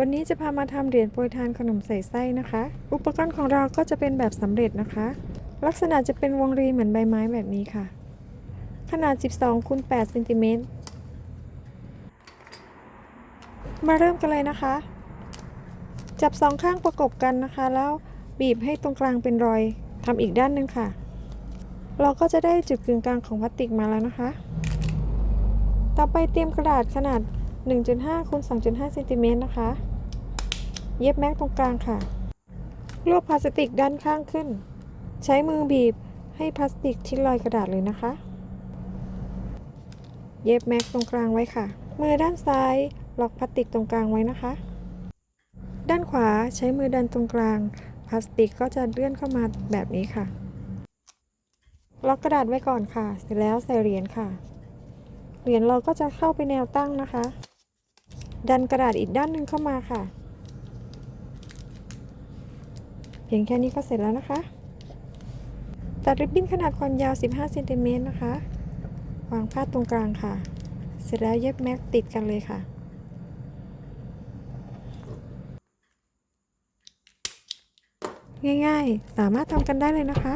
วันนี้จะพามาทำเหรียญโปรยทานขนมใส่ไส้นะคะ อุปกรณ์ของเราก็จะเป็นแบบสำเร็จนะคะ ลักษณะจะเป็นวงรีเหมือนใบไม้แบบนี้ค่ะ ขนาด 12คูณ8เซนติเมตรมาเริ่มกันเลยนะคะ จับสองข้างประกบกันนะคะ แล้วบีบให้ตรงกลางเป็นรอยทำอีกด้านหนึ่งค่ะ เราก็จะได้จุดกึ่งกลางของพลาสติกมาแล้วนะคะ ต่อไปเตรียมกระดาษขนาด 1.5คูณ2.5เซนติเมตรนะคะ เย็บแม็กตรงกลางค่ะ รวบพลาสติกด้านข้างขึ้น ใช้มือบีบให้พลาสติกที่รอยกระดาษเลยนะคะ เย็บแม็กตรงกลางไว้ค่ะ มือด้านซ้ายล็อกพลาสติกตรงกลางไว้นะคะ ด้านขวาใช้มือดันตรงกลาง พลาสติกก็จะเลื่อนเข้ามาแบบนี้ค่ะ ล็อกกระดาษไว้ก่อนค่ะ เสร็จแล้วใส่เหรียญค่ะ เหรียญเราก็จะเข้าไปแนวตั้งนะคะ ดันกระดาษอีกด้านหนึ่งเข้ามาค่ะ เพียงแค่นี้ก็เสร็จแล้วนะคะ ตัดริบบิ้นขนาดความยาว 15เซนติเมตรนะคะ วางผ้าตรงกลางค่ะ เสร็จแล้วเย็บแม็กติดกันเลยค่ะง่ายๆ สามารถทำกันได้เลยนะคะ